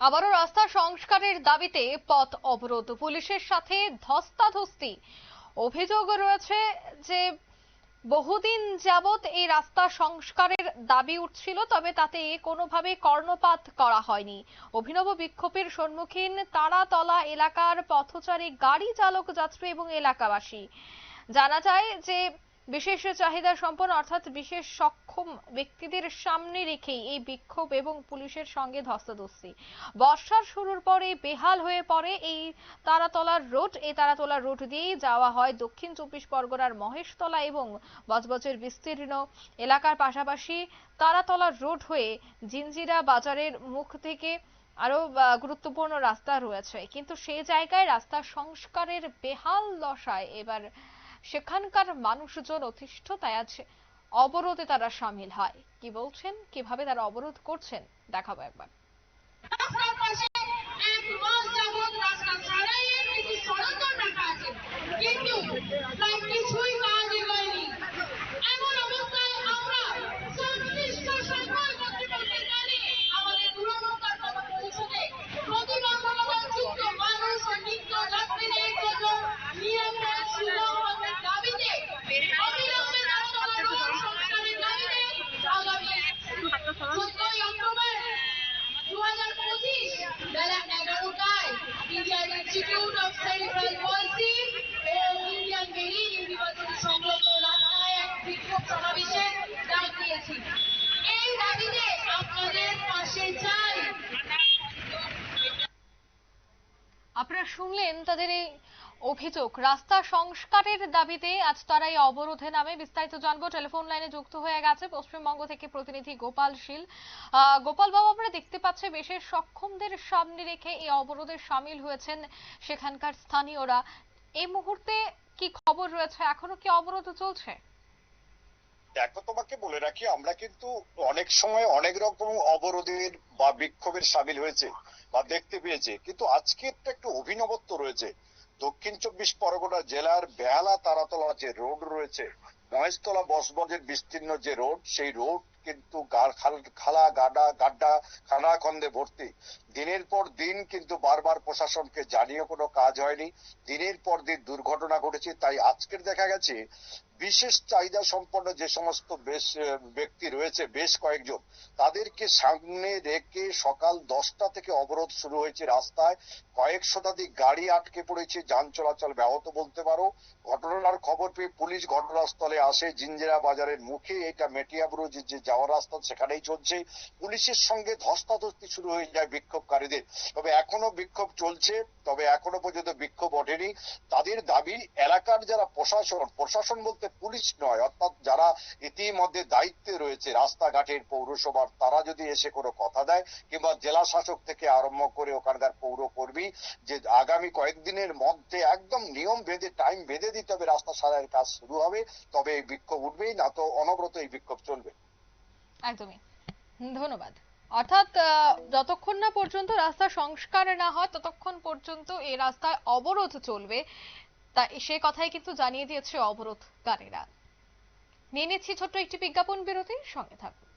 আবারও রাস্তা সংস্কারের দাবিতে পথ অবরোধ। পুলিশের সাথে ধস্তাধস্তি। অভিযোগ রয়েছে যে বহুদিন যাবৎ এই রাস্তা সংস্কারের দাবি উঠছিল, তবে তাতে কোনোভাবে কর্ণপাত করা হয়নি। অভিনব বিক্ষোভের সম্মুখীন তারাতলা এলাকার পথচারী, গাড়ি চালক, যাত্রী এবং এলাকাবাসী। জানা যায় যে বিশেষ চাহিদা সম্পন্ন, অর্থাৎ বিশেষ সক্ষম ব্যক্তিদের সামনে রেখেই এই বিক্ষোভ এবং পুলিশের সঙ্গে ধস্তাধস্তি। বর্ষার শুরুর পরে বেহাল হয়ে পড়ে এই তারাতলার রোড। এই তারাতলার রোড দিয়েই যাওয়া হয় দক্ষিণ চব্বিশ পরগনার মহেশতলা এবং বজবজের বিস্তীর্ণ এলাকার পাশাপাশি তারাতলার রোড হয়ে জিঞ্জিরা বাজারের মুখ থেকে আরও গুরুত্বপূর্ণ রাস্তা রয়েছে। কিন্তু সেই জায়গায় রাস্তা সংস্কারের বেহাল দশায় এবার সেখানকার মানুষজন অতিষ্ঠতায় আছে। অবরোধে তারা সামিল হয়। কি বলছেন? কীভাবে তারা অবরোধ করছেন? দেখাবো একবার। আপনারা শুনলেন তাদের এই অভিযোগ। রাস্তা সংস্কারের দাবিতে আজ তারা এই অবরোধে নামে। বিস্তারিত জানব। টেলিফোন লাইনে যুক্ত হয়ে গেছে পশ্চিমবঙ্গ থেকে প্রতিনিধি গোপাল শীল। গোপাল বাবু আমরা দেখতে পাচ্ছি বিশেষ সক্ষমদের সামনে রেখে এই অবরোধে সামিল হয়েছেন সেখানকার স্থানীয়রা। এই মুহূর্তে কি খবর রয়েছে? এখনও কি অবরোধ চলছে? দেখো, তোমাকে বলে রাখি, আমরা কিন্তু অনেক সময় অনেক রকম অবরোধের বা বিক্ষোভের সামিল হয়েছে বা দেখতে পেয়েছে, কিন্তু আজকে একটা একটু অভিনবত্ব রয়েছে। দক্ষিণ চব্বিশ পরগনা জেলার বেহালা তারাতলা যে রোড রয়েছে, মহেশতলা বসবজের বিস্তীর্ণ যে রোড, সেই রোড কিন্তু খালা, গাডা, গাড্ডা খানা খন্দে ভর্তি। দিনের পর দিন কিন্তু বারবার প্রশাসনকে জানিয়ে কোনো কাজ হয়নি। দিনের পর দিন দুর্ঘটনা ঘটেছে, তাই আজকের দেখা গেছে, বিশেষ চাহিদা সম্পন্ন যে সমস্ত বেশ ব্যক্তি রয়েছে, বেশ কয়েকজন, তাদেরকে সামনে রেখে সকাল দশটা থেকে অবরোধ শুরু হয়েছে রাস্তায়। কয়েক শতাধিক গাড়ি আটকে পড়েছে, যান চলাচল ব্যাহত বলতে পারো। ঘটনার খবর পেয়ে পুলিশ ঘটনাস্থলে আসে। জিঞ্জিরা বাজারের মুখে এটা মেটিয়াবুরু যে যাওয়ার রাস্তা সেখানেই চলছে। পুলিশের সঙ্গে ধস্তাধস্তি শুরু হয়ে যায় বিক্ষোভকারীদের। তবে এখনও বিক্ষোভ চলছে, তবে এখনও পর্যন্ত বিক্ষোভ ওঠেনি। তাদের দাবি, এলাকার যারা প্রশাসন প্রশাসন বলতে পুলিশ নয়, অর্থাৎ যারা ইতিমধ্যে দায়িত্বে রয়েছে রাস্তাঘাটের পৌরসভার, তারা যদি এসে কোনো কথা দেয়, কিংবা জেলা শাসক থেকে আরম্ভ করে ওখানকার পৌর কর্মী যে আগামী কয়েকদিনের মধ্যে একদম নিয়ম বেঁধে টাইম বেঁধে দিতে হবে, রাস্তা সারাইয়ের কাজ শুরু হবে, তবে এই বিক্ষোভ উঠবেই, না তো অনবরত এই বিক্ষোভ চলবে। একদমই। ধন্যবাদ। অর্থাৎ যতক্ষণ না পর্যন্ত রাস্তা সংস্কার না হয়, ততক্ষণ পর্যন্ত এই রাস্তায় অবরোধ চলবে। তা, সে কথাই কিন্তু জানিয়ে দিয়েছে অবরোধকারীরা। নিয়ে নিচ্ছি ছোট্ট একটি বিজ্ঞাপন বিরতির সঙ্গে থাকুন।